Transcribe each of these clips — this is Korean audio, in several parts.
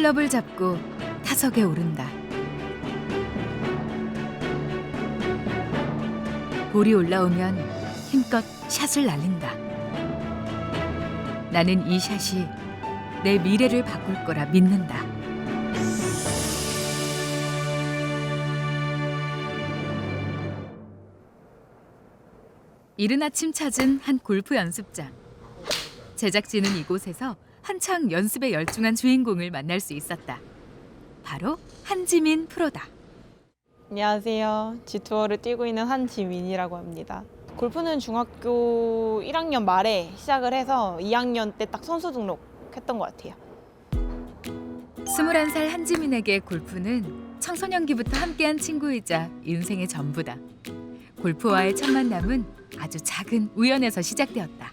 클럽을 잡고 타석에 오른다. 볼이 올라오면 힘껏 샷을 날린다. 나는 이 샷이 내 미래를 바꿀 거라 믿는다. 이른 아침 찾은 한 골프 연습장. 제작진은 이곳에서 한창 연습에 열중한 주인공을 만날 수 있었다. 바로 한지민 프로다. 안녕하세요. G투어를 뛰고 있는 한지민이라고 합니다. 골프는 중학교 1학년 말에 시작을 해서 2학년 때 딱 선수 등록했던 것 같아요. 21살 한지민에게 골프는 청소년기부터 함께한 친구이자 인생의 전부다. 골프와의 첫 만남은 아주 작은 우연에서 시작되었다.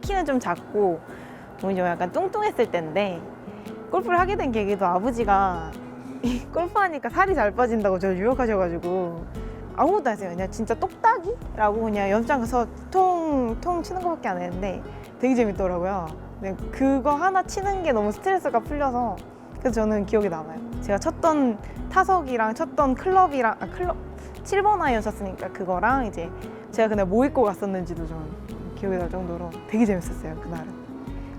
키는 좀 작고 좀 약간 뚱뚱했을 때인데 골프를 하게 된 계기도 아버지가 이 골프하니까 살이 잘 빠진다고 저를 유혹하셔가지고 아무것도 안 했어요. 그냥 진짜 똑딱이라고 그냥 연습장 가서 통, 통 치는 것밖에 안 했는데 되게 재밌더라고요. 근데 그거 하나 치는 게 너무 스트레스가 풀려서 그래서 저는 기억에 남아요. 제가 쳤던 타석이랑 쳤던 클럽이랑 아 클럽 7번 아이였었으니까 그거랑 이제 제가 그날 뭐 입고 갔었는지도 좀 기억이 날 정도로 되게 재밌었어요 그날은.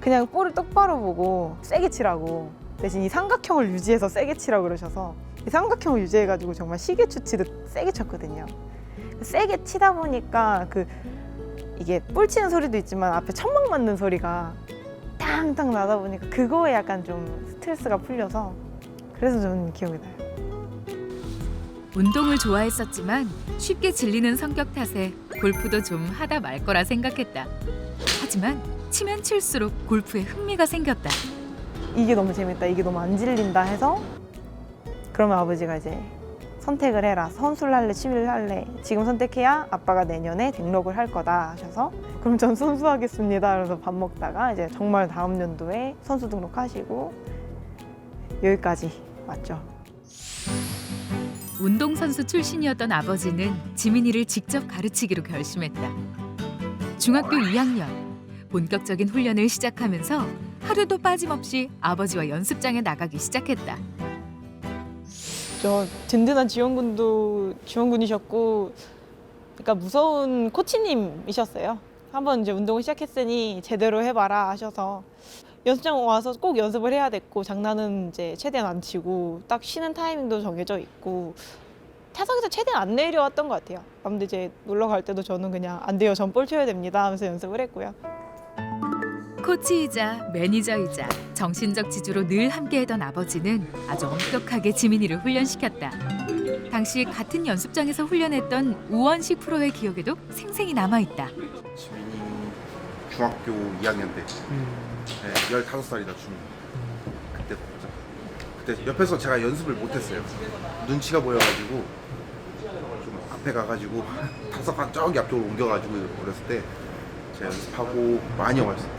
그냥 볼을 똑바로 보고 세게 치라고 대신 이 삼각형을 유지해서 세게 치라고 그러셔서 이 삼각형을 유지해가지고 정말 시계 추치듯 세게 쳤거든요. 세게 치다 보니까 그 이게 볼 치는 소리도 있지만 앞에 천막 맞는 소리가 땅땅 나다 보니까 그거에 약간 좀 스트레스가 풀려서 그래서 저는 기억이 나요. 운동을 좋아했었지만 쉽게 질리는 성격 탓에 골프도 좀 하다 말 거라 생각했다. 하지만 치면 칠수록 골프에 흥미가 생겼다. 이게 너무 재밌다, 이게 너무 안 질린다 해서 그러면 아버지가 이제 선택을 해라. 선수를 할래, 취미를 할래. 지금 선택해야 아빠가 내년에 등록을 할 거다 하셔서 그럼 전 선수 하겠습니다. 그래서 밥 먹다가 이제 정말 다음 연도에 선수 등록하시고 여기까지 왔죠. 운동선수 출신이었던 아버지는 지민이를 직접 가르치기로 결심했다. 중학교 2학년 본격적인 훈련을 시작하면서 하루도 빠짐없이 아버지와 연습장에 나가기 시작했다. 저 든든한 지원군도 지원군이셨고 그러니까 무서운 코치님이셨어요. 한번 이제 운동을 시작했으니 제대로 해봐라 하셔서 연습장 와서 꼭 연습을 해야 됐고 장난은 이제 최대한 안 치고 딱 쉬는 타이밍도 정해져 있고 타석에서 최대한 안 내려왔던 것 같아요. 아무튼 이제 놀러 갈 때도 저는 그냥 안 돼요. 전 볼 쳐야 됩니다 하면서 연습을 했고요. 코치이자 매니저이자 정신적 지주로 늘 함께했던 아버지는 아주 엄격하게 지민이를 훈련시켰다. 당시 같은 연습장에서 훈련했던 우원식 프로의 기억에도 생생히 남아있다. 지민이 중학교 2학년 때. 네, 15살이다 중. 그때 봤죠 그때 옆에서 제가 연습을 못했어요. 눈치가 보여가지고 좀 앞에 가가지고 타석 한 저기 앞쪽으로 옮겨가지고 어렸을 때 제가 연습하고 많이 왔어요.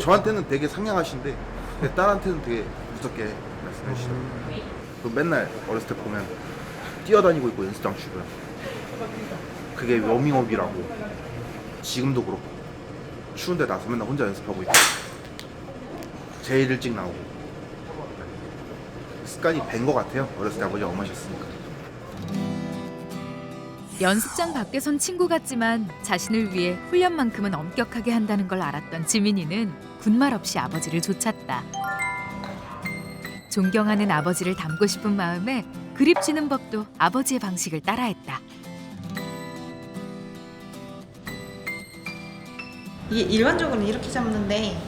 저한테는 되게 상냥하신데 근데 딸한테는 되게 무섭게 말씀해 주시더라고요. 그 맨날 어렸을 때 보면 뛰어다니고 있고 연습장 주변. 그게 워밍업이라고. 지금도 그렇고. 추운데 나서 맨날 혼자 연습하고 있고. 제일 일찍 나오고. 습관이 밴것 같아요. 어렸을 때 아버지 엄하셨으니까 연습장 밖에선 친구 같지만 자신을 위해 훈련만큼은 엄격하게 한다는 걸 알았던 지민이는 군말 없이 아버지를 좇았다. 존경하는 아버지를 닮고 싶은 마음에 그립지는 법도 아버지의 방식을 따라했다. 이게 일반적으로는 이렇게 잡는데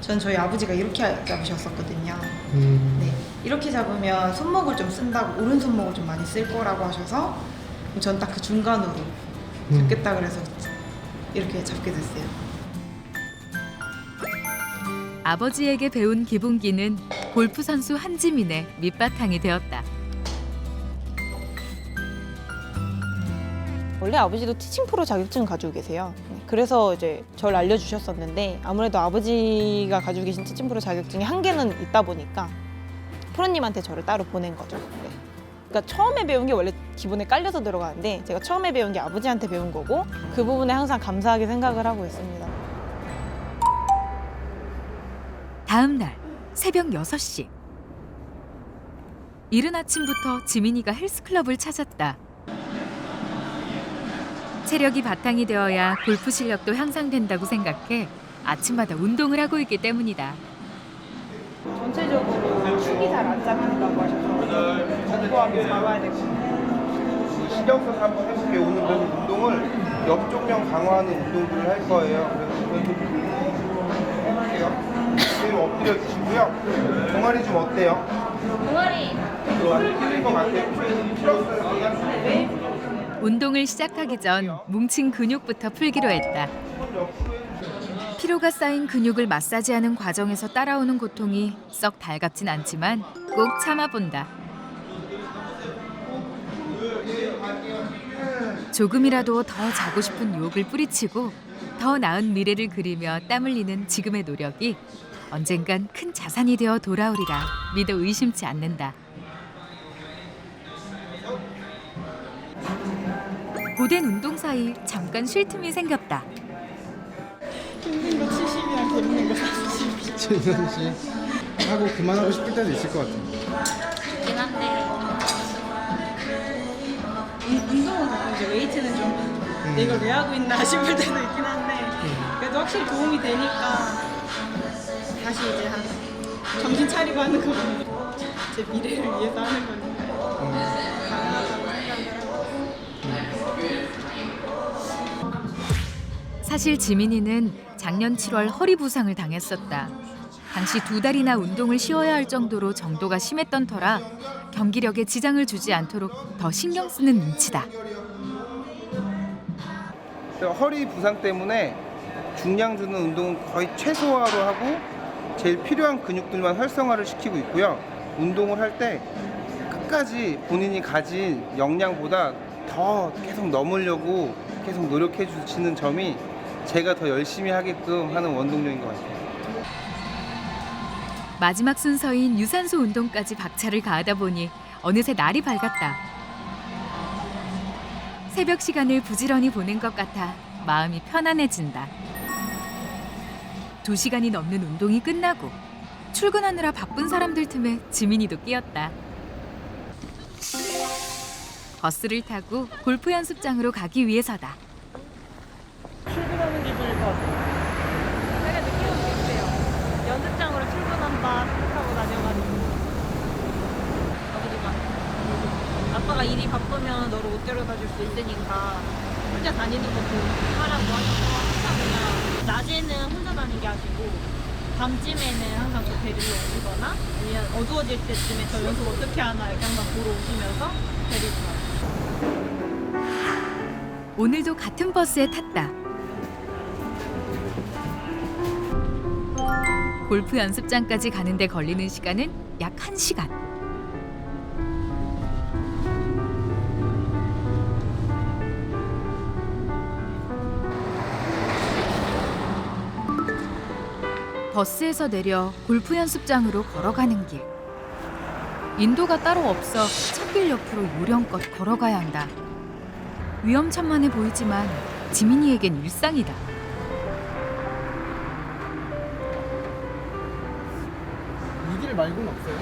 전 저희 아버지가 이렇게 잡으셨었거든요. 네, 이렇게 잡으면 손목을 좀 쓴다고 오른 손목을 좀 많이 쓸 거라고 하셔서 전 딱 그 중간으로 잡겠다 그래서 이렇게 잡게 됐어요. 아버지에게 배운 기본기는 골프 선수 한지민의 밑바탕이 되었다. 원래 아버지도 티칭 프로 자격증 가지고 계세요. 네, 그래서 이제 저를 알려주셨었는데 아무래도 아버지가 가지고 계신 티칭 프로 자격증이 한 개는 있다 보니까 프로님한테 저를 따로 보낸 거죠. 네. 그러니까 처음에 배운 게 원래 기본에 깔려서 들어가는데 제가 처음에 배운 게 아버지한테 배운 거고 그 부분에 항상 감사하게 생각을 하고 있습니다. 다음 날 새벽 6시. 이른 아침부터 지민이가 헬스클럽을 찾았다. 체력이 바탕이 되어야 골프 실력도 향상된다고 생각해 아침마다 운동을 하고 있기 때문이다. 전체적으로 축이 잘 안 잡힌다고 하셔서 정교하게 잡아야 같아요. 신경 써서 한번 해볼게요. 오늘 그래서 운동을 옆쪽면 강화하는 운동들을 할 거예요. 그래서 해볼게요. 그대로 엎드려 주시고요. 종아리 좀 어때요? 종아리. 풀린 것 같아요. 풀었어요. 운동을 시작하기 전 뭉친 근육부터 풀기로 했다. 피로가 쌓인 근육을 마사지하는 과정에서 따라오는 고통이 썩 달갑진 않지만 꼭 참아본다. 조금이라도 더 자고 싶은 유혹을 뿌리치고 더 나은 미래를 그리며 땀 흘리는 지금의 노력이 언젠간 큰 자산이 되어 돌아오리라 믿어 의심치 않는다. 고된 운동 사이 잠깐 쉴 틈이 생겼다. 최선 씨 하고 그만하고 싶을 때도 있을 것 같아요. 있긴 한데 이제 웨이트는 좀 내가 이걸 왜 하고 있나 싶을 때도 있긴 한데 그래도 확실히 도움이 되니까 다시 이제 한 정신 차리고 하는 거고 제 미래를 위해서 하는 거니까 가능하다고 생각을 하고 사실 지민이는 작년 7월 허리 부상을 당했었다. 당시 두 달이나 운동을 쉬어야 할 정도로 정도가 심했던 터라 경기력에 지장을 주지 않도록 더 신경 쓰는 눈치다. 허리 부상 때문에 중량 주는 운동은 거의 최소화로 하고 제일 필요한 근육들만 활성화를 시키고 있고요. 운동을 할 때 끝까지 본인이 가진 역량보다 더 계속 넘으려고 계속 노력해 주시는 점이 제가 더 열심히 하게끔 하는 원동력인 것 같아요. 마지막 순서인 유산소 운동까지 박차를 가하다 보니 어느새 날이 밝았다. 새벽 시간을 부지런히 보낸 것 같아 마음이 편안해진다. 두 시간이 넘는 운동이 끝나고 출근하느라 바쁜 사람들 틈에 지민이도 끼었다. 버스를 타고 골프 연습장으로 가기 위해서다. 출근하는 기분일 것 같아요 되게 느낌은 비슷해요 연습장으로 출근한다 생각하고 다녀가지고 아버지가 아빠가 일이 바쁘면 너를 못 데려다 줄 수 있으니까 혼자 다니는 것도 하라고 하셔서 항상 그냥 낮에는 혼자 다니게 하시고 밤쯤에는 항상 저 데리러 오시거나 아니면 어두워질 때쯤에 저 연습 어떻게 하나 이렇게 항상 보러 오시면서 데리고 가요 오늘도 같은 버스에 탔다. 골프 연습장까지 가는데 걸리는 시간은 약 1시간. 버스에서 내려 골프 연습장으로 걸어가는 길. 인도가 따로 없어 찻길 옆으로 요령껏 걸어가야 한다. 위험천만해 보이지만 지민이에겐 일상이다. 이 길 말고는 없어요?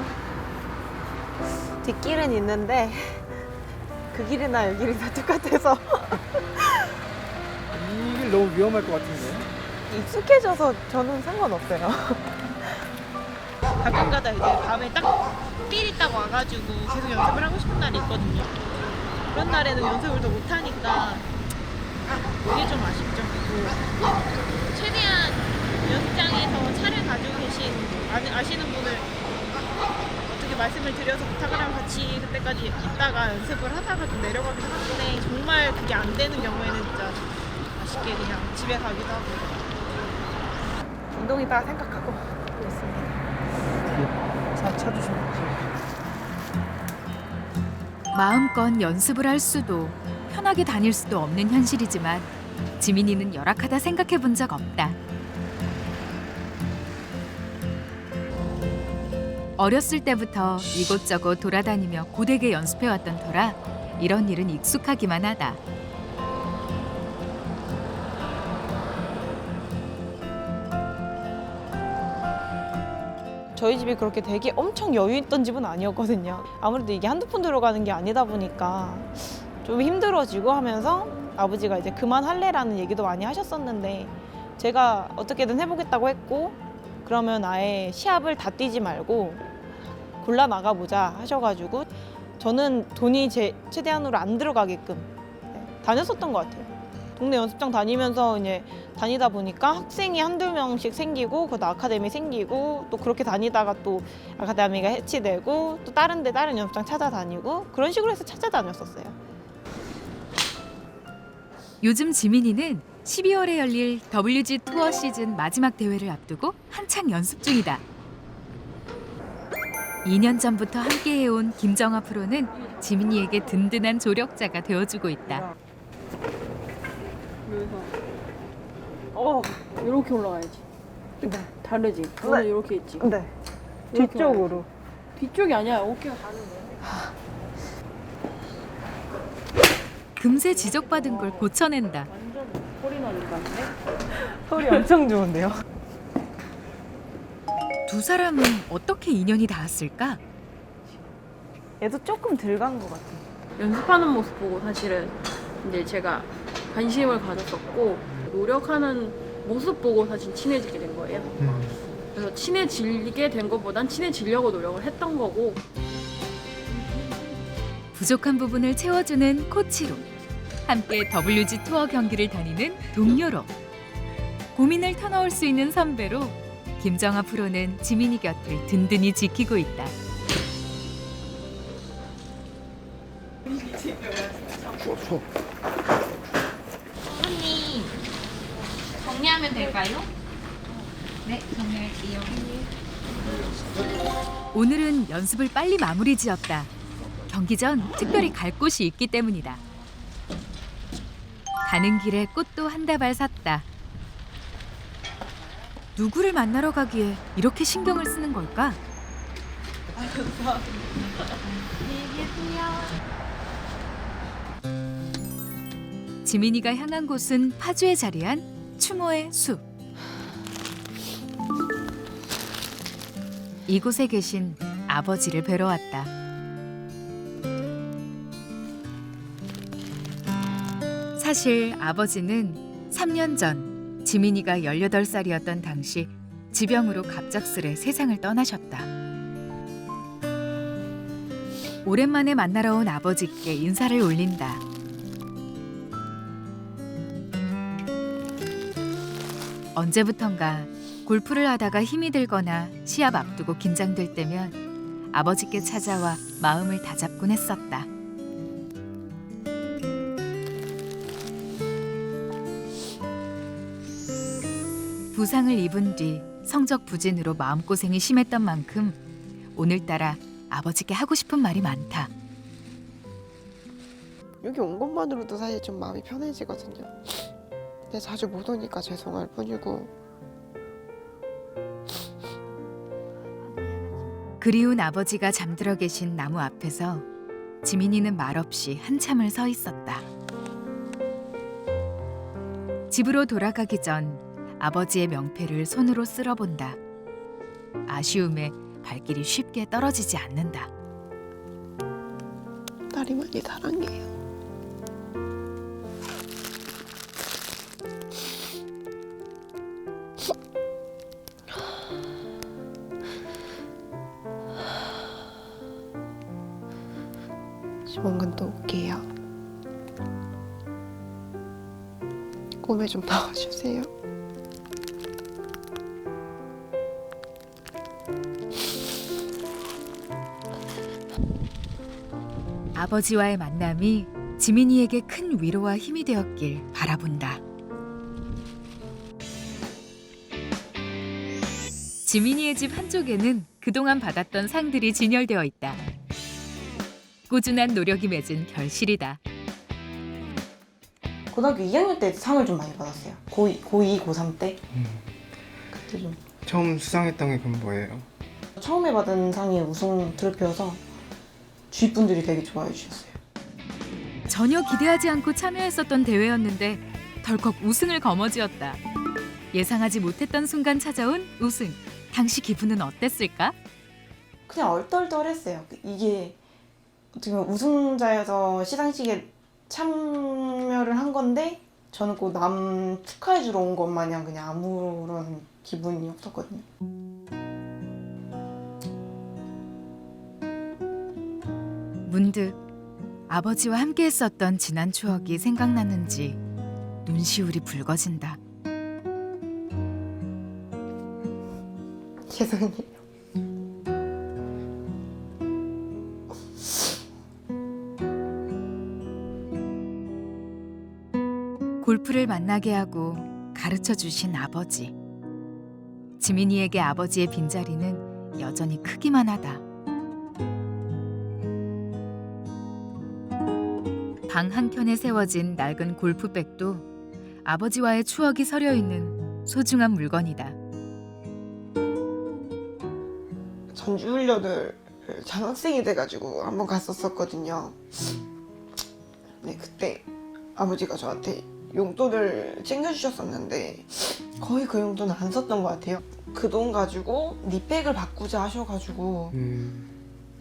뒷길은 있는데 그 길이나 이 길이 다 똑같아서 이 길 너무 위험할 것 같은데. 익숙해져서 저는 상관없어요. 가끔가다 이제 밤에 딱 삘이 딱 와가지고 계속 연습을 하고 싶은 날이 있거든요. 그런 날에는 연습을 더 못하니까 그게 좀 아쉽죠. 그리고 최대한 연습장에서 차를 가지고 계신 아는- 아시는 분을 어떻게 말씀을 드려서 부탁을 하면 같이 그때까지 있다가 연습을 하다가 좀 내려가기도 하는데 정말 그게 안 되는 경우에는 진짜 아쉽게 그냥 집에 가기도 하고 운동이다 생각하고 있습니다. 차 찾으시면 마음껏 연습을 할 수도 편하게 다닐 수도 없는 현실이지만 지민이는 열악하다 생각해 본 적 없다. 어렸을 때부터 이곳저곳 돌아다니며 고되게 연습해 왔던 터라 이런 일은 익숙하기만 하다. 저희 집이 그렇게 되게 엄청 여유 있던 집은 아니었거든요. 아무래도 이게 한두 푼 들어가는 게 아니다 보니까 좀 힘들어지고 하면서 아버지가 이제 그만할래라는 얘기도 많이 하셨었는데 제가 어떻게든 해보겠다고 했고 그러면 아예 시합을 다 뛰지 말고 골라 나가보자 하셔가지고 저는 돈이 제 최대한으로 안 들어가게끔 네, 다녔었던 것 같아요. 동네 연습장 다니면서 이제 다니다 보니까 학생이 한두 명씩 생기고 그것도 아카데미 생기고 또 그렇게 다니다가 또 아카데미가 해치되고 또 다른 데 다른 연습장 찾아다니고 그런 식으로 해서 찾아다녔었어요. 요즘 지민이는 12월에 열릴 WG 투어 시즌 마지막 대회를 앞두고 한창 연습 중이다. 2년 전부터 함께해온 김정아 프로는 지민이에게 든든한 조력자가 되어주고 있다. 여기서 어 이렇게 올라가야지. 다르지. 너는 이렇게 있지. 네. 이렇게 뒤쪽으로. 뒤쪽이 아니야. 어깨가 다른 거야. 금세 지적받은 걸 고쳐낸다. 완전 거 같네. 소리 엄청 좋은데요. 두 사람은 어떻게 인연이 닿았을까? 얘도 조금 덜 간 것 같아요. 연습하는 모습 보고 사실은 이제 제가 관심을 가졌었고 노력하는 모습 보고 사실 친해지게 된 거예요. 그래서 친해지게 된 것보단 친해지려고 노력을 했던 거고 부족한 부분을 채워주는 코치로 함께 WG 투어 경기를 다니는 동료로 고민을 터놓을 수 있는 선배로 김정아 프로는 지민이 곁을 든든히 지키고 있다. 추워 추워. 언니 될까요? 네, 정리할게요. 오늘은 연습을 빨리 마무리 지었다. 경기 전 특별히 갈 곳이 있기 때문이다. 가는 길에 꽃도 한 다발 샀다. 누구를 만나러 가기에 이렇게 신경을 쓰는 걸까? 지민이가 향한 곳은 파주에 자리한 추모의 숲. 이곳에 계신 아버지를 뵈러 왔다. 사실 아버지는 3년 전 지민이가 18살이었던 당시 지병으로 갑작스레 세상을 떠나셨다. 오랜만에 만나러 온 아버지께 인사를 올린다. 언제부턴가 골프를 하다가 힘이 들거나 시합 앞두고 긴장될 때면 아버지께 찾아와 마음을 다잡곤 했었다. 부상을 입은 뒤 성적 부진으로 마음고생이 심했던 만큼 오늘따라 아버지께 하고 싶은 말이 많다. 여기 온 것만으로도 사실 좀 마음이 편해지거든요. 근데 자주 못 오니까 죄송할 뿐이고 그리운 아버지가 잠들어 계신 나무 앞에서 지민이는 말없이 한참을 서 있었다. 집으로 돌아가기 전 아버지의 명패를 손으로 쓸어본다. 아쉬움에 발길이 쉽게 떨어지지 않는다. 딸이 많이 사랑해요. 꿈에 좀 나와주세요. 아버지와의 만남이 지민이에게 큰 위로와 힘이 되었길 바라본다. 지민이의 집 한쪽에는 그동안 받았던 상들이 진열되어 있다. 꾸준한 노력이 맺은 결실이다. 고등학교 2학년 때 상을 좀 많이 받았어요. 고2, 고2, 고3 때. 그때 좀 처음 수상했던 게 그럼 뭐예요? 처음에 받은 상이 우승 트로피여서 주위 분들이 되게 좋아해 주셨어요. 전혀 기대하지 않고 참여했었던 대회였는데 덜컥 우승을 거머쥐었다. 예상하지 못했던 순간 찾아온 우승. 당시 기분은 어땠을까? 그냥 얼떨떨했어요. 이게 어떻게 보면 우승자여서 시상식에 참여를 한 건데 저는 꼭 남 축하해주러 온 것 마냥 그냥 아무런 기분이 없었거든요. 문득 아버지와 함께 했었던 지난 추억이 생각나는지 눈시울이 붉어진다. 죄송해요. 골프를 만나게 하고 가르쳐 주신 아버지. 지민이에게 아버지의 빈자리는 여전히 크기만 하다. 방 한켠에 세워진 낡은 골프백도 아버지와의 추억이 서려 있는 소중한 물건이다. 전주 훈련을 장학생이 돼가지고 한번 갔었었거든요. 네, 그때 아버지가 저한테 용돈을 챙겨주셨었는데 거의 그 용돈을 안 썼던 것 같아요. 그 돈 가지고 네 백을 바꾸자 하셔가지고 음.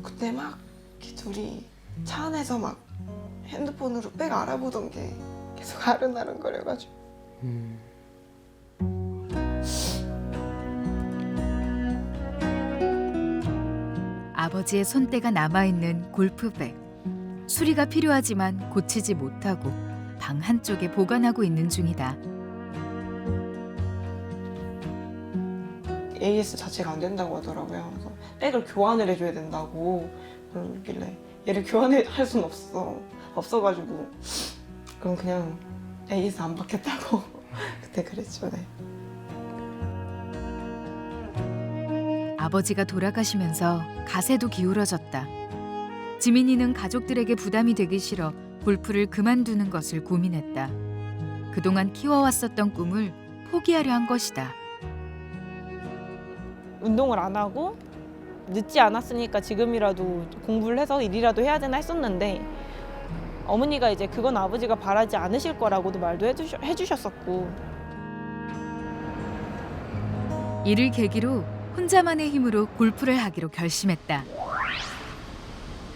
그때 막 이렇게 둘이 차 안에서 막 핸드폰으로 백 알아보던 게 계속 아른아른 거려가지고 음. 아버지의 손때가 남아있는 골프백. 수리가 필요하지만 고치지 못하고 방 한쪽에 보관하고 있는 중이다. AS 자체가 안 된다고 하더라고요. 그래서 백을 교환을 해줘야 된다고 그러길래 얘를 교환할 순 없어 없어가지고 그럼 그냥 AS 안 받겠다고 그때 그랬죠. 네. 아버지가 돌아가시면서 가세도 기울어졌다. 지민이는 가족들에게 부담이 되기 싫어 골프를 그만두는 것을 고민했다. 그동안 키워왔었던 꿈을 포기하려 한 것이다. 운동을 안 하고 늦지 않았으니까 지금이라도 공부를 해서 일이라도 해야 되나 했었는데 어머니가 이제 그건 아버지가 바라지 않으실 거라고도 말도 해주셔, 해주셨었고 이를 계기로 혼자만의 힘으로 골프를 하기로 결심했다.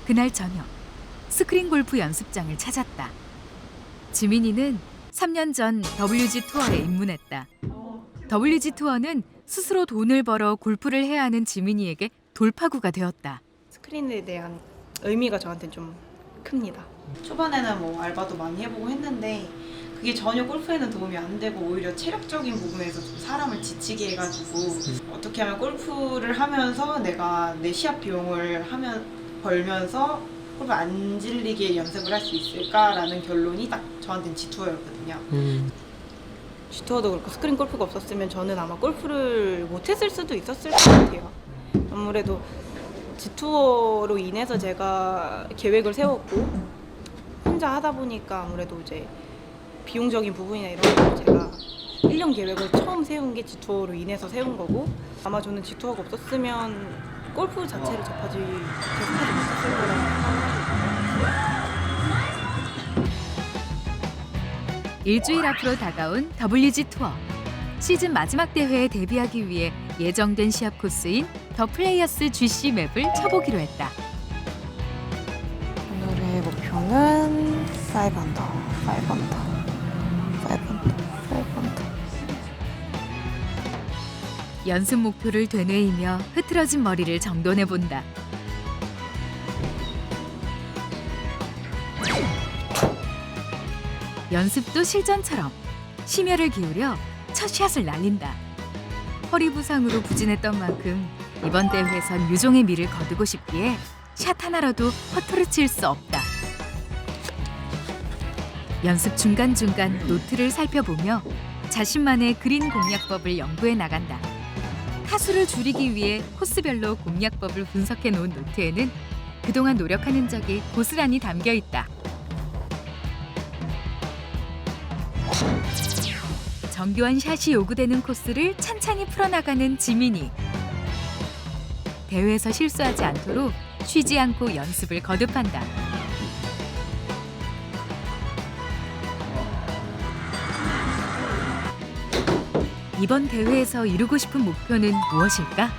그날 저녁 스크린 골프 연습장을 찾았다. 지민이는 3년 전 WG 투어에 입문했다. WG 투어는 스스로 돈을 벌어 골프를 해야 하는 지민이에게 돌파구가 되었다. 스크린에 대한 의미가 저한테 좀 큽니다. 초반에는 뭐 알바도 많이 해보고 했는데 그게 전혀 골프에는 도움이 안 되고 오히려 체력적인 부분에서 좀 사람을 지치게 해가지고 어떻게 하면 골프를 하면서 내가 내 시합 비용을 하면 벌면서 골프 안 질리게 연습을 할 수 있을까라는 결론이 딱 저한테는 G투어였거든요. 음. G투어도 그렇고 스크린 골프가 없었으면 저는 아마 골프를 못했을 수도 있었을 것 같아요. 아무래도 G투어로 인해서 제가 계획을 세웠고 혼자 하다 보니까 아무래도 이제 비용적인 부분이나 이런 거 제가 1년 계획을 처음 세운 게 G투어로 인해서 세운 거고 아마 저는 G투어가 없었으면 골프 자체를 접하지 계속하지 못했을 생각합니다. 일주일 앞으로 다가온 WG 투어. 시즌 마지막 대회에 데뷔하기 위해 예정된 시합 코스인 더 플레이어스 GC 맵을 쳐보기로 했다. 오늘의 목표는 5 언더, 5 언더, 연습 목표를 되뇌이며 흐트러진 머리를 정돈해 본다. 연습도 실전처럼 심혈을 기울여 첫 샷을 날린다. 허리 부상으로 부진했던 만큼 이번 대회에선 유종의 미를 거두고 싶기에 샷 하나라도 허투루 칠 수 없다. 연습 중간중간 노트를 살펴보며 자신만의 그린 공략법을 연구해 나간다. 타수를 줄이기 위해 코스별로 공략법을 분석해 놓은 노트에는 그동안 노력한 흔적이 고스란히 담겨 있다. 정교한 샷이 요구되는 코스를 찬찬히 풀어나가는 지민이. 대회에서 실수하지 않도록 쉬지 않고 연습을 거듭한다. 이번 대회에서 이루고 싶은 목표는 무엇일까?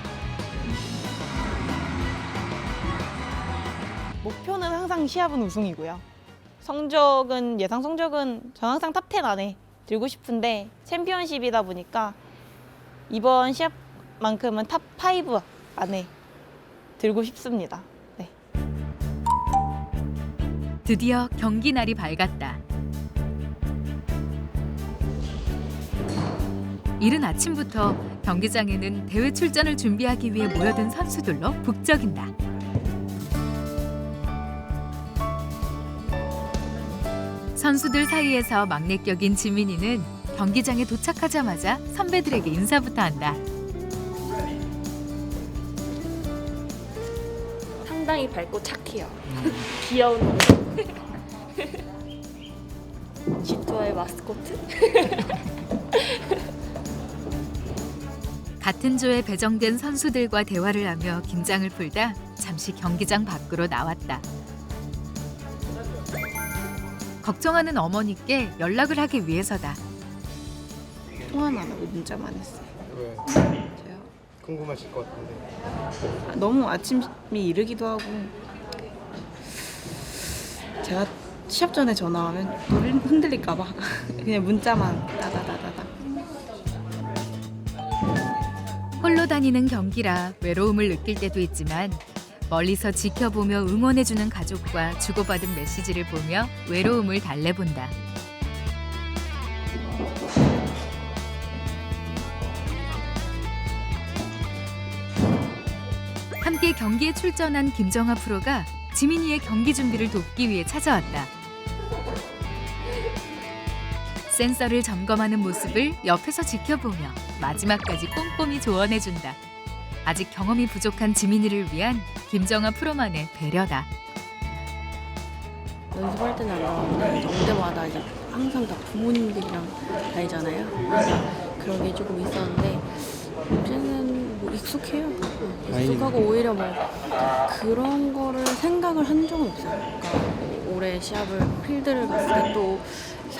목표는 항상 시합은 우승이고요. 성적은 예상 성적은 전 항상 탑10 안에 들고 싶은데 챔피언십이다 보니까 이번 시합만큼은 탑5 안에 들고 싶습니다. 네. 드디어 경기 날이 밝았다. 이른 아침부터 경기장에는 대회 출전을 준비하기 위해 모여든 선수들로 북적인다. 선수들 사이에서 막내 격인 지민이는 경기장에 도착하자마자 선배들에게 인사부터 한다. 상당히 밝고 착해요. 귀여운 놈. G2의 마스코트? 같은 조에 배정된 선수들과 대화를 하며 긴장을 풀다 잠시 경기장 밖으로 나왔다. 걱정하는 어머니께 연락을 하기 위해서다. 통화는 안 하고 문자만 했어요. 왜? 저요. 궁금하실 것 같은데. 아, 너무 아침이 이르기도 하고 제가 시합 전에 전화하면 또 흔- 흔들릴까 봐 그냥 문자만 따다다다 다. 홀로 다니는 경기라 외로움을 느낄 때도 있지만 멀리서 지켜보며 응원해주는 가족과 주고받은 메시지를 보며 외로움을 달래본다. 함께 경기에 출전한 김정아 프로가 지민이의 경기 준비를 돕기 위해 찾아왔다. 센서를 점검하는 모습을 옆에서 지켜보며 마지막까지 꼼꼼히 조언해준다. 아직 경험이 부족한 지민이를 위한 김정아 프로만의 배려다. 연습할 때는 안 나오는데 올 때마다 이제 항상 다 부모님들이랑 다니잖아요. 그래서 그런 게 조금 있었는데 이제는 뭐 익숙해요. 어, 익숙하고 오히려 뭐 그런 거를 생각을 한 적은 없어요. 그러니까 뭐 올해 시합을 필드를 갔을 때 또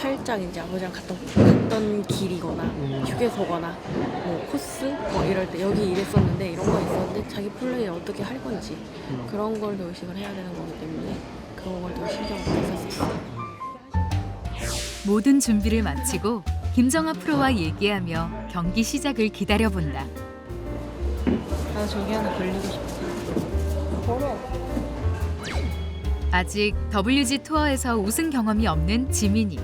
살짝 이제 아버지랑 갔던, 갔던 길이거나 휴게소거나 뭐 코스 뭐 이럴 때 여기 이랬었는데 이런 거 있었는데 자기 플레이 어떻게 할 건지 그런 걸 더 의식을 해야 되는 거기 때문에 그런 걸 더 신경을 썼었어요. 모든 준비를 마치고 김정아 프로와 얘기하며 경기 시작을 기다려본다. 나도 저기 하나 걸리고 싶어. 아직 WG 투어에서 우승 경험이 없는 지민이.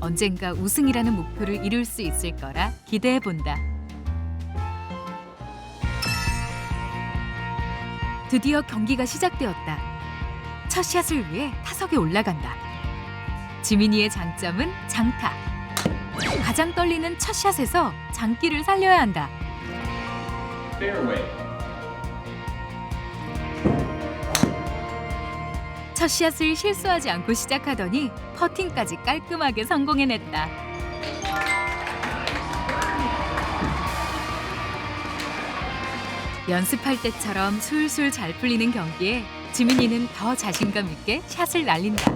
언젠가 우승이라는 목표를 이룰 수 있을 거라 기대해 본다. 드디어 경기가 시작되었다. 첫 샷을 위해 타석에 올라간다. 지민이의 장점은 장타. 가장 떨리는 첫 샷에서 장기를 살려야 한다. 첫 샷을 실수하지 않고 시작하더니 퍼팅까지 깔끔하게 성공해냈다. 연습할 때처럼 술술 잘 풀리는 경기에 지민이는 더 자신감 있게 샷을 날린다.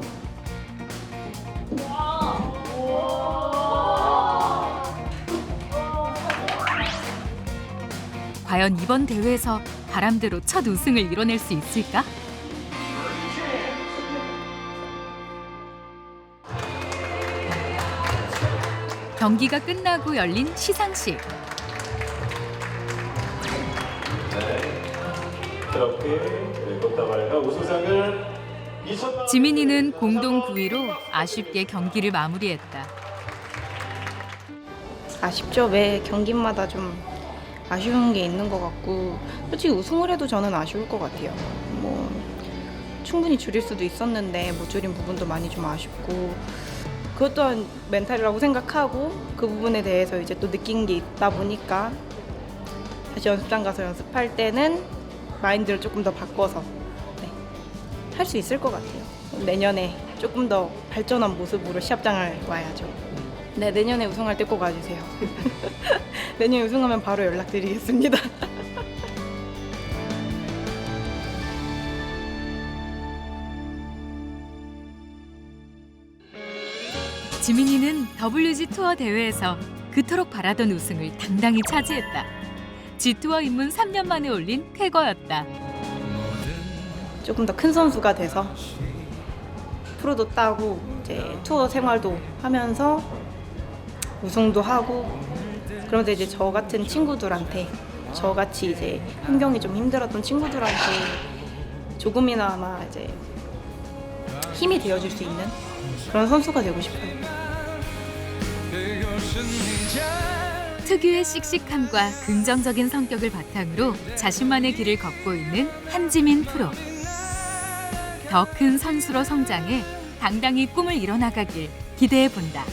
과연 이번 대회에서 바람대로 첫 우승을 이뤄낼 수 있을까? 경기가 끝나고 열린 시상식. 이렇게 꽃다발과 우수상을 2000만 지민이는 공동 9위로 아쉽게 경기를 마무리했다. 아쉽죠. 매 경기마다 좀 아쉬운 게 있는 것 같고 솔직히 우승을 해도 저는 아쉬울 것 같아요. 뭐 충분히 줄일 수도 있었는데 못 줄인 부분도 많이 좀 아쉽고 그것 또한 멘탈이라고 생각하고 그 부분에 대해서 이제 또 느낀 게 있다 보니까 다시 연습장 가서 연습할 때는 마인드를 조금 더 바꿔서 네, 할 수 있을 것 같아요. 내년에 조금 더 발전한 모습으로 시합장을 와야죠. 네, 내년에 우승할 때 꼭 와주세요. 내년에 우승하면 바로 연락드리겠습니다. 지민이는 WG 투어 대회에서 그토록 바라던 우승을 당당히 차지했다. G2어 입문 3년 만에 올린 쾌거였다. 조금 더 큰 선수가 돼서 프로도 따고 이제 투어 생활도 하면서 우승도 하고 그러면서 이제 저 같은 친구들한테 저같이 이제 환경이 좀 힘들었던 친구들한테 조금이나마 이제 힘이 되어줄 수 있는 그런 선수가 되고 싶어요. 특유의 씩씩함과 긍정적인 성격을 바탕으로 자신만의 길을 걷고 있는 한지민 프로. 더 큰 선수로 성장해 당당히 꿈을 이뤄나가길 기대해 본다.